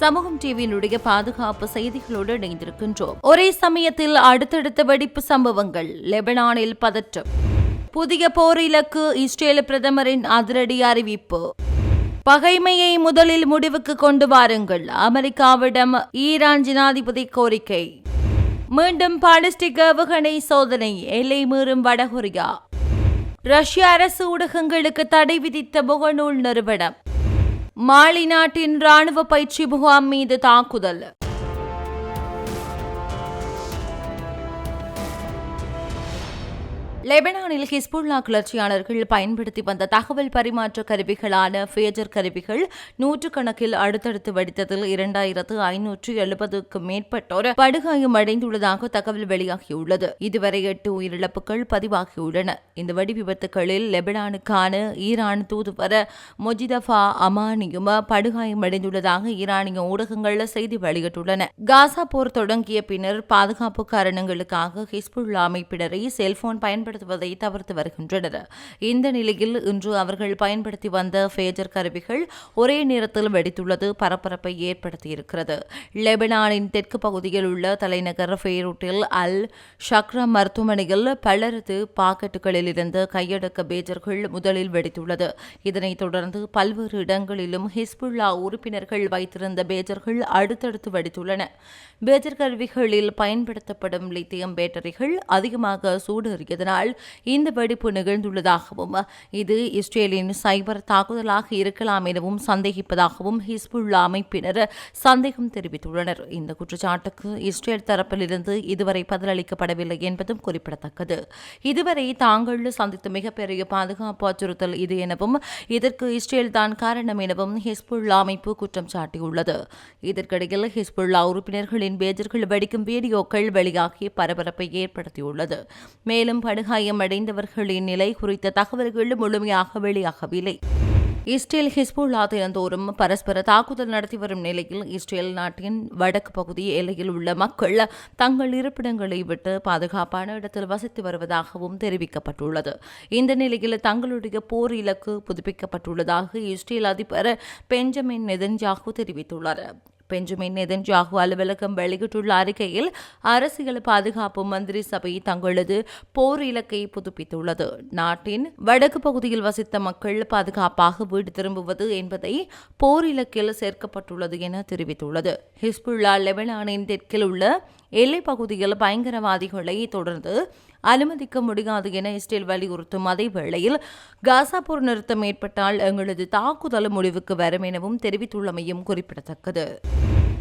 சமூகம் டிவியினுடைய பாதுகாப்பு செய்திகளோடு இணைந்திருக்கின்றோம். ஒரே சமயத்தில் அடுத்தடுத்த வெடிப்பு சம்பவங்கள் லெபனானில் பதற்றம். புதிய போர் இலக்கு இஸ்ரேல் பிரதமரின் அதிரடி அறிவிப்பு. பகைமையை முதலில் முடிவுக்கு கொண்டு வாருங்கள் அமெரிக்காவிடம் ஈரான் ஜனாதிபதி கோரிக்கை. மீண்டும் பாலிஸ்டிக் ஏவுகணை சோதனை எல்லை மீறும் வடகொரியா. ரஷ்ய அரசு ஊடகங்களுக்கு தடை விதித்த முகநூல் நிறுவனம். மாலி நாட்டின் ராணுவ பயிற்சி முகாம் மீது தாக்குதல். லெபனானில் ஹிஸ்புல்லா கிளர்ச்சியாளர்கள் பயன்படுத்தி வந்த தகவல் பரிமாற்ற கருவிகளான ஃபேஜர் கருவிகள் நூற்றுக்கணக்கில் அடுத்தடுத்து வெடித்ததில் இரண்டாயிரத்து ஐநூற்று எழுபதுக்கும் மேற்பட்டோர் படுகாயம் அடைந்துள்ளதாக தகவல் வெளியாகியுள்ளது. இதுவரை எட்டு உயிரிழப்புகள் பதிவாகியுள்ளன. இந்த வெடி விபத்துகளில் லெபனானுக்கான ஈரான் தூதுவர் மொஜிதஃபா அமானியும் படுகாயம் அடைந்துள்ளதாக ஈரானிய ஊடகங்களில் செய்தி வெளியிட்டுள்ளன. காசா போர் தொடங்கிய பின்னர் பாதுகாப்பு காரணங்களுக்காக ஹிஸ்புல்லா அமைப்பினரை செல்போன் பயன்படுத்த பயன்படுத்துவதை தவிர்த்து வருகின்றனர். இந்த நிலையில் இன்று அவர்கள் பயன்படுத்தி வந்த ஃபேஜர் கருவிகள் ஒரே நேரத்தில் வெடித்துள்ளது பரபரப்பை ஏற்படுத்தியிருக்கிறது. லெபனானின் தெற்கு பகுதியில் உள்ள தலைநகர் ஃபேரூட்டில் அல் ஷக்ரா மருத்துவமனையில் பலரது பாக்கெட்டுகளில் இருந்து கையடக்க பேஜர்கள் முதலில் வெடித்துள்ளது. இதனைத் தொடர்ந்து பல்வேறு இடங்களிலும் ஹிஸ்புல்லா உறுப்பினர்கள் வைத்திருந்த பேஜர்கள் அடுத்தடுத்து வெடித்துள்ளன. பேஜர் கருவிகளில் பயன்படுத்தப்படும் லித்தியம் பேட்டரிகள் அதிகமாக சூடேறியதனால் இந்த வெடிப்பு நிகழ்ந்துள்ளதாகவும் இது இஸ்ரேலின் சைபர் தாக்குதலாக இருக்கலாம் எனவும் சந்தேகிப்பதாகவும் ஹிஸ்புல்லா அமைப்பினர் சந்தேகம் தெரிவித்துள்ளனர். இந்த குற்றச்சாட்டுக்கு இஸ்ரேல் தரப்பிலிருந்து இதுவரை பதிலளிக்கப்படவில்லை என்பதும் குறிப்பிடத்தக்கது. இதுவரை தாங்கள் சந்தித்த மிகப்பெரிய பாதுகாப்பு அச்சுறுத்தல் இது எனவும் இதற்கு இஸ்ரேல் தான் காரணம் எனவும் ஹிஸ்புல்லா அமைப்பு குற்றம் சாட்டியுள்ளது. இதற்கிடையில் ஹிஸ்புல்லா உறுப்பினர்களின் பேஜர்கள் வெடிக்கும் வீடியோக்கள் வெளியாகி பரபரப்பை ஏற்படுத்தியுள்ளது. மேலும் படுகா அடைந்தவர்களின் நிலை குறித்த தகவல்கள் முழுமையாக வெளியாகவில்லை. இஸ்ரேல் ஹிஸ்புல்லா தினந்தோறும் பரஸ்பர தாக்குதல் நடத்தி வரும் நிலையில் இஸ்ரேல் நாட்டின் வடக்கு பகுதி எல்லையில் உள்ள மக்கள் தங்கள் இருப்பிடங்களை விட்டு பாதுகாப்பான இடத்தில் வசித்து வருவதாகவும் தெரிவிக்கப்பட்டுள்ளது. இந்த நிலையில் தங்களுடைய போர் இலக்கு புதுப்பிக்கப்பட்டுள்ளதாக இஸ்ரேல் அதிபர் பெஞ்சமின் நெதன்ஜாகு தெரிவித்துள்ளார். பெஞ்சமின் நெதன்ஜாகு அலுவலகம் வெளியிட்டுள்ள அறிக்கையில் அரசியல் பாதுகாப்பு மந்திரி சபை தங்களது போர் இலக்கை புதுப்பித்துள்ளது. நாட்டின் வடக்கு பகுதியில் வசித்த மக்கள் பாதுகாப்பாக வீடு திரும்புவது என்பதை போர் இலக்கில் சேர்க்கப்பட்டுள்ளது என தெரிவித்துள்ளது. ஹிஸ்புல்லா லெபனானின் தெற்கில் உள்ள எல்லைப் பகுதியில் பயங்கரவாதிகளை தொடர்ந்து அனுமதிக்க முடியாது என இஸ்ரேல் வலியுறுத்தும் அதே வேளையில் காசா போர் நிறுத்தம் ஏற்பட்டால் எங்களது தாக்குதல் முடிவுக்கு வரும் எனவும் தெரிவித்துள்ளமையும் குறிப்பிடத்தக்கது.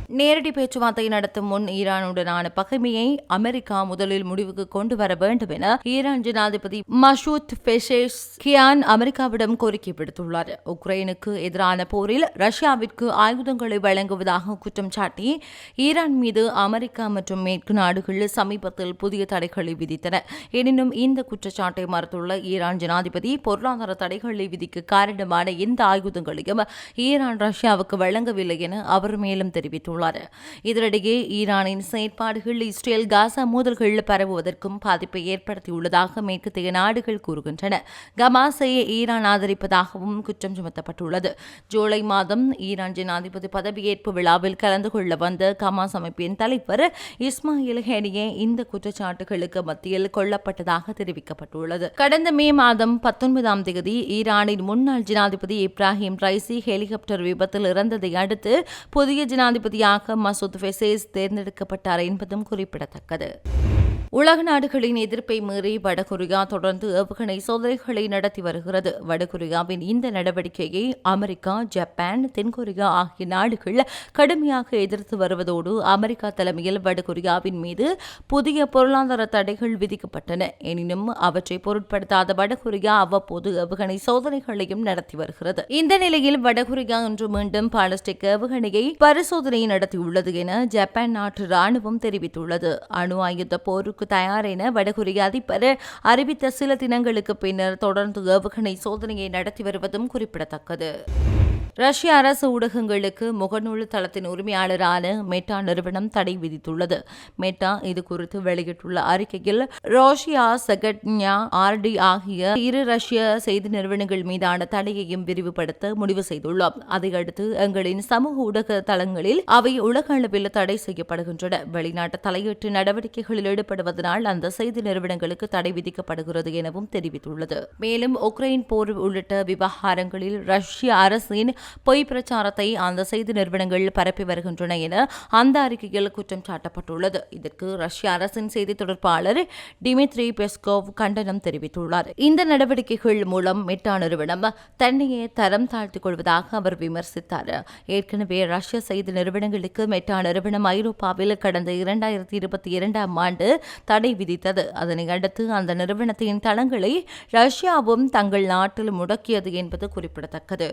நேரடி பேச்சுவார்த்தை நடத்தும் முன் ஈரானுடனான பகைமையை அமெரிக்கா முதலில் முடிவுக்கு கொண்டு வர வேண்டும் என ஈரான் ஜனாதிபதி மஷூத் பெஷேஸ் கியான் அமெரிக்காவிடம் கோரிக்கை விடுத்துள்ளார். உக்ரைனுக்கு எதிரான போரில் ரஷ்யாவிற்கு ஆயுதங்களை வழங்குவதாக குற்றம் சாட்டி ஈரான் மீது அமெரிக்கா மற்றும் மேற்கு நாடுகள் சமீபத்தில் புதிய தடைகளை விதித்தன. எனினும் இந்த குற்றச்சாட்டை மறுத்துள்ள ஈரான் ஜனாதிபதி பொருளாதார தடைகளை விதிக்க காரணமான எந்த ஆயுதங்களையும் ஈரான் ரஷ்யாவுக்கு வழங்கவில்லை என அவர் மேலும் தெரிவித்துள்ளார். கூறியுள்ளார் இதனிடையே ஈரானின் செயற்பாடுகள் இஸ்ரேல் காசா மோதல்கள் பரவுவதற்கும் பாதிப்பை ஏற்படுத்தியுள்ளதாக மேற்கத்திய நாடுகள் கூறுகின்றன. கமாசையை ஈரான் ஆதரிப்பதாகவும் குற்றம் சுமத்தப்பட்டுள்ளது. ஜூலை மாதம் ஈரான் ஜனாதிபதி பதவியேற்பு விழாவில் கலந்து கொள்ள வந்த கமாஸ் அமைப்பின் தலைவர் இஸ்மாயில் ஹெனியே இந்த குற்றச்சாட்டுகளுக்கு மத்தியில் கொல்லப்பட்டதாக தெரிவிக்கப்பட்டுள்ளது. கடந்த மே மாதம் பத்தொன்பதாம் தேதி ஈரானின் முன்னாள் ஜனாதிபதி இப்ராஹிம் ரைசி ஹெலிகாப்டர் விபத்தில் இறந்ததை அடுத்து புதிய ஜனாதிபதி ரீதியாக மசூத் ஃபெசேஸ் தேர்ந்தெடுக்கப்பட்டார் என்பதும் குறிப்பிடத்தக்கது. உலக நாடுகளின் எதிர்ப்பை மீறி வடகொரியா தொடர்ந்து ஏவுகணை சோதனைகளை நடத்தி வருகிறது. வடகொரியாவின் இந்த நடவடிக்கையை அமெரிக்கா ஜப்பான் தென்கொரியா ஆகிய நாடுகள் கடுமையாக எதிர்த்து வருவதோடு அமெரிக்கா தலைமையில் வடகொரியாவின் மீது புதிய பொருளாதார தடைகள் விதிக்கப்பட்டன. எனினும் அவற்றை பொருட்படுத்தாத வடகொரியா அவ்வப்போது ஏவுகணை சோதனைகளையும் நடத்தி வருகிறது. இந்த நிலையில் வடகொரியா இன்று மீண்டும் பாலஸ்டிக் ஏவுகணையை பரிசோதனை நடத்தியுள்ளது என ஜப்பான் நாட்டு ராணுவம் தெரிவித்துள்ளது. அணு ஆயுத போருக்கு தயார் என வடகொரிய அதிபர் அறிவித்த சில தினங்களுக்கு பின்னர் தொடர்ந்து ஏவுகணை சோதனையை நடத்தி வருவதும் குறிப்பிடத்தக்கது. ரஷ்ய அரசு ஊடகங்களுக்கு முகநூல் தளத்தின் உரிமையாளரான மெட்டா நிறுவனம் தடை விதித்துள்ளது. மெட்டா இது குறித்து வெளியிட்டுள்ள அறிக்கையில் ரோஷியா செகட்ஞா ஆர்டி ஆகிய இரு ரஷ்ய செய்தி நிறுவனங்கள் மீதான தடையையும் விரிவுபடுத்த முடிவு செய்துள்ளோம். அதையடுத்து எங்களின் சமூக ஊடக தளங்களில் அவை உலக அளவில் தடை செய்யப்படுகின்றன. வெளிநாட்டு தலையீட்டு நடவடிக்கைகளில் ஈடுபடுவதனால் அந்த செய்தி நிறுவனங்களுக்கு தடை விதிக்கப்படுகிறது எனவும் தெரிவித்துள்ளது. மேலும் உக்ரைன் போர் உள்ளிட்ட விவகாரங்களில் ரஷ்ய அரசின் பொய் பிரச்சாரத்தை அந்த செய்தி நிறுவனங்கள் பரப்பி வருகின்றன என அந்த அறிக்கையில் குற்றம் சாட்டப்பட்டுள்ளது. இதற்கு ரஷ்ய அரசின் செய்தி தொடர்பாளர் டிமித்ரி பெஸ்கோவ் கண்டனம் தெரிவித்துள்ளார். இந்த நடவடிக்கைகள் மூலம் மெட்டா நிறுவனம் தன்னையே தரம் தாழ்த்திக் கொள்வதாக அவர் விமர்சித்தார். ஏற்கனவே ரஷ்ய செய்தி நிறுவனங்களுக்கு மெட்டா நிறுவனம் ஐரோப்பாவில் கடந்த இரண்டாயிரத்தி இருபத்தி இரண்டாம் ஆண்டு தடை விதித்தது. அதனை அடுத்து அந்த நிறுவனத்தின் தளங்களை ரஷ்யாவும் தங்கள் நாட்டில் முடக்கியது என்பது குறிப்பிடத்தக்கது.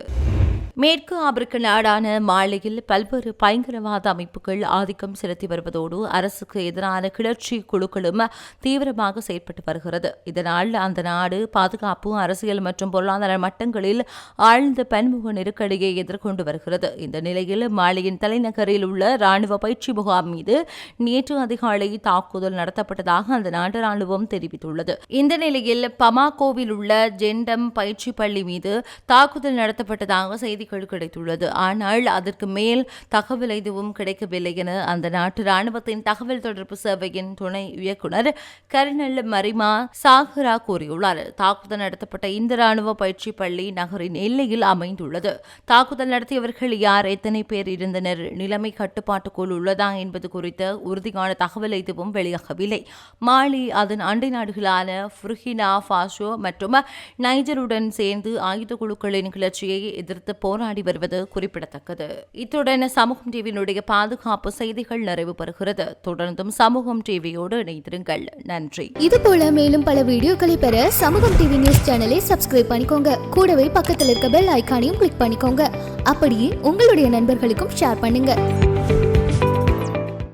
மேற்கு ஆப்பிரிக்க நாடான மாலையில் பல்வேறு பயங்கரவாத அமைப்புகள் ஆதிக்கம் செலுத்தி வருவதோடு அரசுக்கு எதிரான கிளர்ச்சி குழுக்களும் தீவிரமாக செயற்பட்டு வருகிறது. இதனால் அந்த நாடு பாதுகாப்பு அரசியல் மற்றும் பொருளாதார மட்டங்களில் ஆழ்ந்த பன்முக நெருக்கடியை எதிர்கொண்டு வருகிறது. இந்த நிலையில் மாலியின் தலைநகரில் உள்ள ராணுவ பயிற்சி முகாம் மீது நேற்று அதிகாலை தாக்குதல் நடத்தப்பட்டதாக அந்த நாட்டு ராணுவம் தெரிவித்துள்ளது. இந்த நிலையில் பமாகோவில் உள்ள ஜெண்டம் பயிற்சி பள்ளி மீது தாக்குதல் நடத்தப்பட்டதாக தகவல்கள் கிடைத்துள்ளது. ஆனால் அதற்கு மேல் தகவல் எதுவும் கிடைக்கவில்லை என அந்த நாட்டு ராணுவத்தின் தகவல் தொடர்பு சேவையின் துணை இயக்குனர் கர்னல் மரிமா சாகரா கூறியுள்ளார். தாக்குதல் நடத்தப்பட்ட இந்த ராணுவ பயிற்சி பள்ளி நகரின் எல்லையில் அமைந்துள்ளது. தாக்குதல் நடத்தியவர்கள் யார் எத்தனை பேர் இருந்தனர் நிலைமை கட்டுப்பாட்டுக்குள் உள்ளதா என்பது குறித்த உறுதியான தகவல் எதுவும் வெளியாகவில்லை. மாலி அதன் அண்டை நாடுகளான புர்கினா ஃபாசோ மற்றும் நைஜருடன் சேர்ந்து ஆயுத குழுக்களின் கிளர்ச்சியை எதிர்த்து போராடி வருவது குறிப்பிடத்தக்கது. இத்துடன் சமூகம் டிவியினுடைய பாதுகாப்பு செய்திகள் நிறைவு பெறுகிறது. தொடர்ந்தும் சமூகம் டிவியோடு இணைந்திருங்கள். நன்றி. இது போல மேலும் பல வீடியோக்களை பெற சமூகம் டிவி நியூஸ் சேனலை சப்ஸ்கிரைப் பண்ணிக்கோங்க. கூடவே பக்கத்தில் இருக்க பெல் ஐக்கானையும் கிளிக் பண்ணிக்கோங்க. அப்படியே உங்களுடைய நண்பர்களுக்கும் ஷேர் பண்ணுங்க.